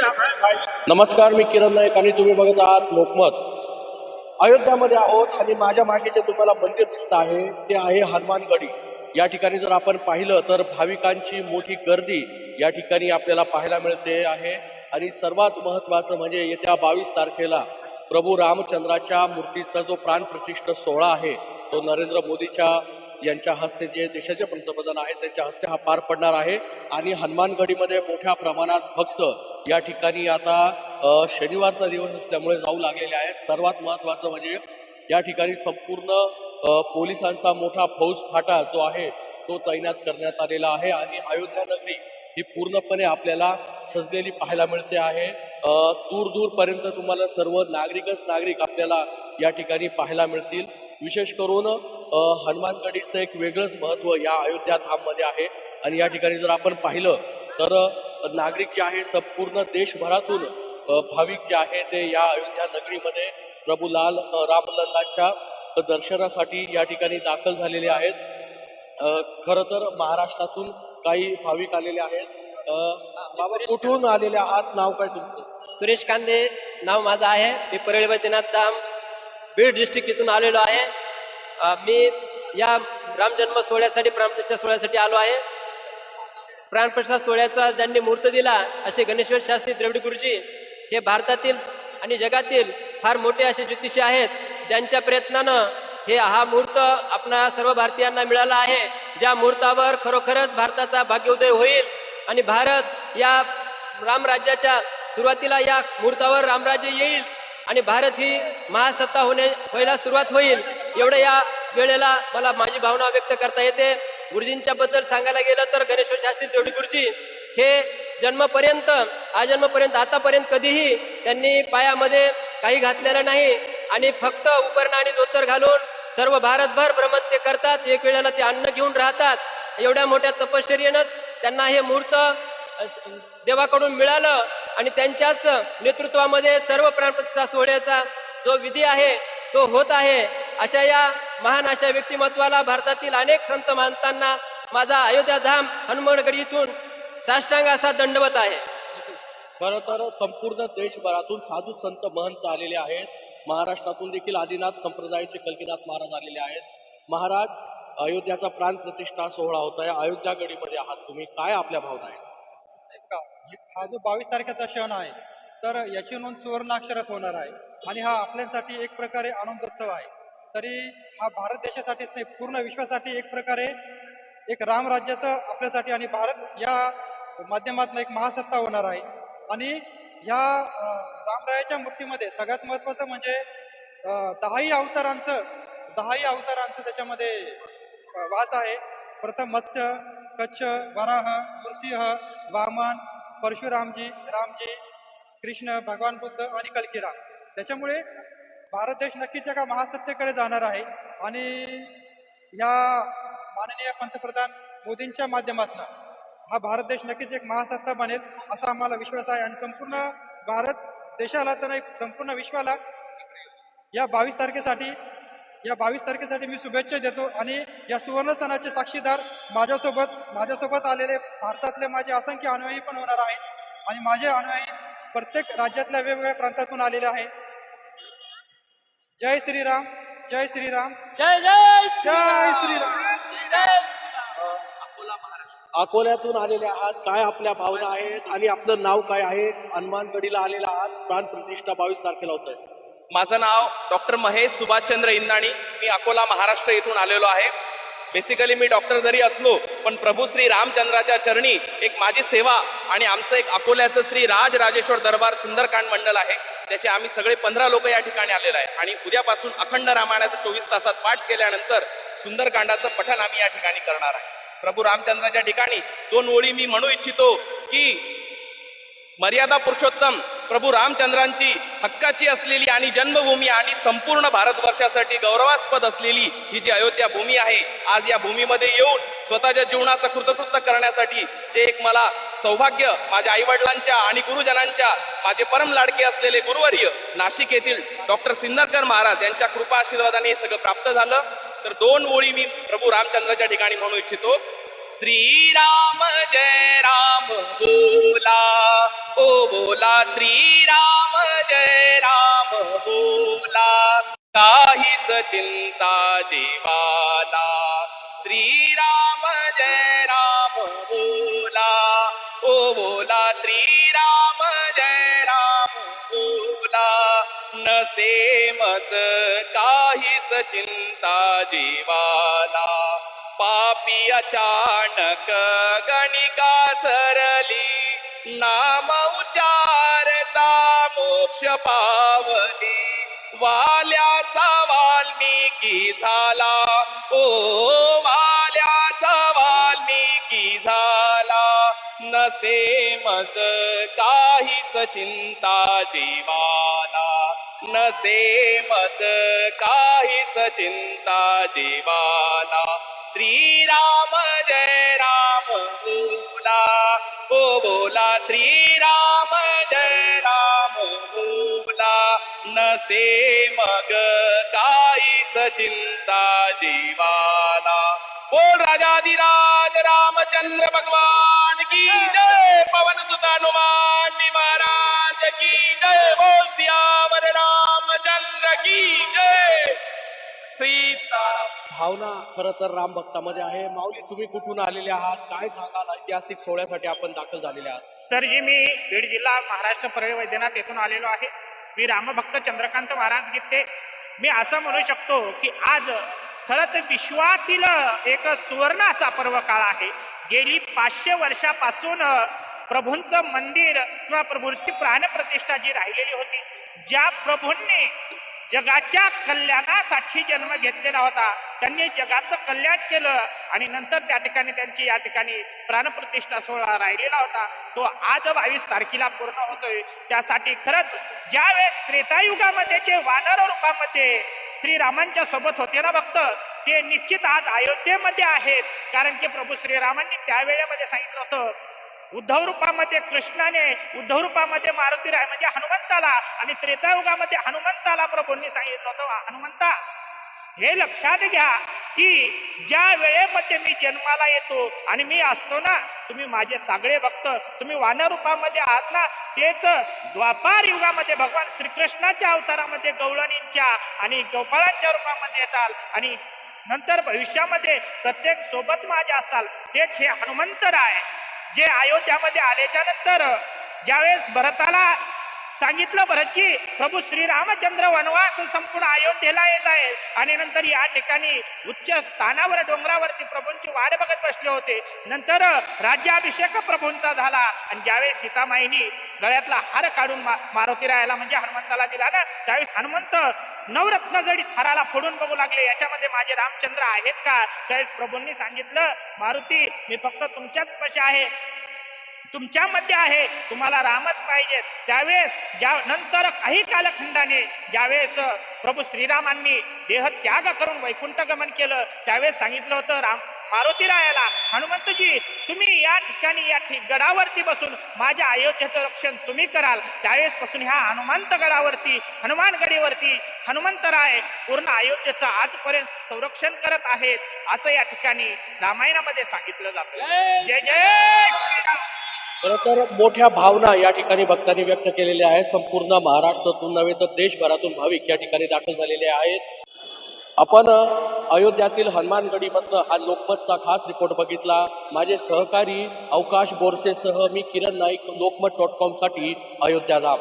नमस्कार मी किरण नाईक आणि तुम्ही बघत आहात लोकमत. अयोध्यामध्ये आहोत आणि माझ्या मागे जे तुम्हाला मंदिर दिसत आहे ते आहे हनुमानगडी या ठिकाणी जर आपण पाहिलं तर भाविकांची मोठी गर्दी या ठिकाणी आपल्याला पाहायला मिळते आहे. आणि सर्वात महत्त्वाचं म्हणजे येत्या बावीस तारखेला प्रभू रामचंद्राच्या मूर्तीचा जो प्राणप्रतिष्ठ सोहळा आहे तो नरेंद्र मोदीच्या यांच्या हस्ते जे देशाचे पंतप्रधान आहेत त्यांच्या हस्ते हा पार पडणार आहे. आणि हनुमानगडीमध्ये मोठ्या प्रमाणात भक्त या ठिकाणी आता शनिवारचा दिवस असल्यामुळे जाऊ लागलेले आहे. सर्वात महत्त्वाचं म्हणजे या ठिकाणी संपूर्ण पोलिसांचा मोठा फौज फाटा जो आहे तो तैनात करण्यात आलेला आहे आणि अयोध्या नगरी ही पूर्णपणे आपल्याला सजलेली पाहायला मिळते आहे. अ, दूर दूरपर्यंत तुम्हाला सर्व नागरिकच नागरिक आपल्याला या ठिकाणी पाहायला मिळतील. विशेष करून हनुमानगडीचं एक वेगळंच महत्त्व या अयोध्या धाममध्ये आहे. आणि या ठिकाणी जर आपण पाहिलं तर नागरिक जे आहे संपूर्ण देशभरातून भाविक जे आहे ते या अयोध्या नगरीमध्ये प्रभू लाल रामलल्लाच्या दर्शनासाठी या ठिकाणी दाखल झालेले आहेत. खरं तर महाराष्ट्रातून काही भाविक आलेले आहेत. कुठून आलेले आहात? नाव काय तुमचं? सुरेश कांदे नाव माझं आहे. मी परळी वैद्यनाथ धाम बीड डिस्ट्रिक्ट इथून आलेलो आहे. मी या राम जन्म सोहळ्यासाठी प्राणप्रतिष्ठा सोहळ्यासाठी आलो आहे. प्राणप्रसाद सोहळ्याचा ज्यांनी मुहूर्त दिला असे गणेश्वर शास्त्री द्रविड गुरुजी हे भारतातील आणि जगातील फार मोठे असे ज्योतिषी आहेत ज्यांच्या प्रयत्नानं हे हा मुहूर्त आपणा सर्व भारतीयांना मिळाला आहे. ज्या मुहूर्तावर खरोखरच भारताचा भाग्योदय होईल आणि भारत या रामराज्याच्या सुरुवातीला या मुहूर्तावर रामराज्य येईल आणि भारत ही महासत्ता होणे व्हायला सुरुवात होईल एवढं या वेळेला मला माझी भावना व्यक्त करता येते. गुरुजींच्या बद्दल सांगायला गेलं तर गणेश्वर शास्त्री देवडी गुरुजी हे जन्मपर्यंत आजन्मपर्यंत आतापर्यंत कधीही त्यांनी पायामध्ये काही घातलेलं नाही आणि फक्त उपरणं आणि धोतर घालून सर्व भारतभर भ्रमण ते करतात. एक वेळेला ते अन्न घेऊन राहतात. एवढ्या मोठ्या तपश्चर्यानंच त्यांना हे मूर्त देवाकडून मिळालं आणि त्यांच्याच नेतृत्वामध्ये सर्व प्राणप्रतिष्ठा सोहळ्याचा जो विधी आहे तो होत आहे. अशा या महान अशा व्यक्तिमत्वाला भारतातील अनेक संत मानताना माझा अयोध्या धाम हनुमानगडी इथून साष्टांग असा दंडवत आहे. खरं तर संपूर्ण देशभरातून साधू संत महंत आलेले आहेत. महाराष्ट्रातून देखील आदिनाथ संप्रदायाचे कल्कीनाथ महाराज आलेले आहेत. महाराज अयोध्याचा प्राण प्रतिष्ठा सोहळा होत आहे. अयोध्या गडीमध्ये आहात तुम्ही. काय आपल्या भावना आहेत? का हा जो बावीस तारखेचा क्षण आहे तर याची नोंद सुवर्णाक्षरात होणार आहे. आणि हा आपल्यासाठी एक प्रकारे आनंदोत्सव आहे. तरी हा भारत देशासाठीच नाही पूर्ण विश्वासाठी एक प्रकारे एक रामराज्याचं आपल्यासाठी आणि भारत या माध्यमातून एक महासत्ता होणार आहे. आणि ह्या रामरायाच्या मूर्तीमध्ये सगळ्यात महत्त्वाचं म्हणजे दहाही अवतारांचं दहाही अवतारांचं त्याच्यामध्ये वास आहे. प्रथम मत्स्य कच्छ वराह नृसिंह वामन परशुरामजी रामजी कृष्ण भगवान बुद्ध आणि कल्किराम. त्याच्यामुळे भारत देश नक्कीच एका महासत्तेकडे जाणार आहे. आणि या माननीय पंतप्रधान मोदींच्या माध्यमातून हा भारत देश नक्कीच एक महासत्ता बनेल असा आम्हाला विश्वास आहे. आणि संपूर्ण भारत देशाला तर नाही संपूर्ण विश्वाला या बावीस तारखेसाठी या बावीस तारखेसाठी मी शुभेच्छा देतो. आणि या सुवर्णस्थानाचे साक्षीदार माझ्यासोबत माझ्यासोबत आलेले भारतातले माझे असंख्य अनुयायी पण होणार आहेत. आणि माझे अनुयायी प्रत्येक राज्यातल्या वेगवेगळ्या प्रांतातून आलेले आहे जय श्रीराम जय श्रीराम। जय जय जय श्रीराम। अकोल्यातून आलेले आहात काय आपल्या भावना आहेत आणि आपलं नाव काय आहे? हनुमानगडीला आलेले आहात प्राण प्रतिष्ठा बावीस तारखेला होत आहे माझं नाव डॉक्टर महेश सुभाषचंद्र इंदाणी. मी अकोला महाराष्ट्र येथून आलेलो आहे. बेसिकली मी डॉक्टर जरी असलो पण प्रभू श्री रामचंद्राच्या चरणी एक माझी सेवा आणि आमचं एक अकोल्याचं श्री राज राजेश्वर दरबार सुंदरकांड मंडळ आहे. त्याचे आम्ही सगळे पंधरा लोक या ठिकाणी आलेलो आहे. आणि उद्यापासून अखंड रामायणाचं चोवीस तासात पाठ केल्यानंतर सुंदरकांडाचं पठण आम्ही या ठिकाणी करणार आहे. प्रभू रामचंद्राच्या ठिकाणी दोन ओळी मी म्हणू इच्छितो की मर्यादा पुरुषोत्तम प्रभू रामचंद्रांची हक्काची असलेली आणि जन्मभूमी आणि संपूर्ण भारतवर्षासाठी गौरवास्पद असलेली ही जी अयोध्या भूमी आहे आज या भूमीमध्ये येऊन स्वतःच्या जीवनाचं कृतकृत्य करण्यासाठी जे एक मला सौभाग्य माझ्या आईवडिलांच्या आणि गुरुजनांच्या माझे परम लाडके असलेले गुरुवर्य नाशिक येथील डॉक्टर सिन्नरकर महाराज यांच्या कृपा आशीर्वादाने हे सगळं प्राप्त झालं. तर दोन ओळी मी प्रभू रामचंद्राच्या ठिकाणी म्हणू इच्छितो. श्रीराम जय राम हो बोला ओ बोला. श्रीराम जय राम हो बोला. काहीच चिंता जीवाला. श्रीराम जय राम बोला ओ बोला श्रीराम जय राम बोला. नसे मत काहीच चिंता जीवाला. पापी अचानक गणिका सरली नाम उच्चारता मोक्ष पावली. वाल्याचा वाल्मिकी झाला ओ नसे मज काहीच चिंता जीवाला. नसे मज काहीच चिंता जीवाला. श्रीराम जय राम बोला. ओ बोला श्रीराम. नसे मग काहीच चिंता जीवाला. बोल राजाधिराज रामचंद्र भगवान की जय. पवन सुत हनुमान महाराज की जय. बोल सियावर रामचंद्र की जय. सीताराम. भावना खरं तर राम भक्तामध्ये आहे. माऊली तुम्ही कुठून आलेले आहात? काय सांगाल? ऐतिहासिक सोहळ्यासाठी आपण दाखल झालेले आहात. सरजी मी बीड जिल्हा महाराष्ट्र परळी वैद्यनाथ येथून आलेलो आहे. मी रामभक्त चंद्रकांत महाराज गीते. मी असं म्हणू शकतो की आज खरंच विश्वातील एक सुवर्ण असा पर्व काळ आहे. गेली पाचशे वर्षापासून प्रभूंचं मंदिर किंवा प्रभूंची प्राणप्रतिष्ठा जी राहिलेली होती ज्या प्रभूंनी जगाच्या कल्याणासाठी जन्म घेतलेला होता. त्यांनी जगाचं कल्याण केलं आणि नंतर त्या ठिकाणी त्यांची या ठिकाणी प्राणप्रतिष्ठा सोहळा राहिलेला होता. तो आज बावीस तारखेला पूर्ण होतोय. त्यासाठी खरंच ज्यावेळेस त्रेतायुगामध्ये जे वानर रूपामध्ये श्रीरामांच्या सोबत होते ना भक्त ते निश्चित आज अयोध्येमध्ये आहेत. कारण की प्रभू श्रीरामांनी त्यावेळेमध्ये सांगितलं होतं उद्धव रूपामध्ये कृष्णाने उद्धव रूपामध्ये मारुती राय म्हणजे हनुमंताला आणि त्रेतायुगामध्ये हनुमंताला प्रभूंनी सांगितलं होतं हनुमंता हे लक्षात घ्या की ज्या वेळेमध्ये मी जन्माला येतो आणि मी असतो ना तुम्ही माझे सगळे भक्त तुम्ही वानरूपामध्ये आहात ना तेच द्वापार युगामध्ये भगवान श्रीकृष्णाच्या अवतारामध्ये गवळणींच्या आणि गोपाळांच्या रूपामध्ये येताल आणि नंतर भविष्यामध्ये प्रत्येक सोबत माझे असताल तेच हे हनुमंतराय जे अयोध्यामध्ये आल्याच्यानंतर ज्यावेळेस भरताला सांगितलं भरतजी प्रभू श्रीरामचंद्र वनवास संपूर्ण अयोध्येला येत आहे आणि नंतर या ठिकाणी उच्च स्थानावर डोंगरावरती प्रभूंची वाट बघत बसले होते. नंतर राज्याभिषेक प्रभूंचा झाला. आणि ज्यावेळेस सीतामाईनी गळ्यातला हार काढून मा- मारुती रायाला म्हणजे हनुमंताला दिला ना त्यावेळेस हनुमंत नवरत्न जडीत हाराला फोडून बघू लागले. याच्यामध्ये माझे रामचंद्र आहेत का? त्यावेळेस प्रभूंनी सांगितलं मारुती मी फक्त तुमच्याच पशी आहे. तुमच्यामध्ये आहे तुम्हाला रामच पाहिजे. त्यावेळेस ज्या नंतर काही कालखंडाने ज्यावेळेस प्रभू श्रीरामांनी देह त्याग करून वैकुंठ गमन केलं त्यावेळेस सांगितलं होतं राम मारुती रायाला हनुमंतजी तुम्ही या ठिकाणी या ठिक गडावरती बसून माझ्या अयोध्येचं रक्षण तुम्ही कराल. त्यावेळेस पासून ह्या हनुमंत गडावरती हनुमान गडीवरती हनुमंतराय पूर्ण अयोध्येचं आजपर्यंत संरक्षण करत आहेत. असं या ठिकाणी रामायणामध्ये सांगितलं जातं. जय जय श्रीराम खरं तर मोठ्या भावना या ठिकाणी भक्तांनी व्यक्त केलेल्या आहेत. संपूर्ण महाराष्ट्रातून नव्हे तर देशभरातून भाविक या ठिकाणी दाखल झालेले आहेत. आपण अयोध्यातील हनुमानगडीमधनं हा लोकमतचा खास रिपोर्ट बघितला. माझे सहकारी अवकाश बोरसेसह मी किरण नाईक लोकमत डॉट कॉमसाठी अयोध्या अयोध्याधाम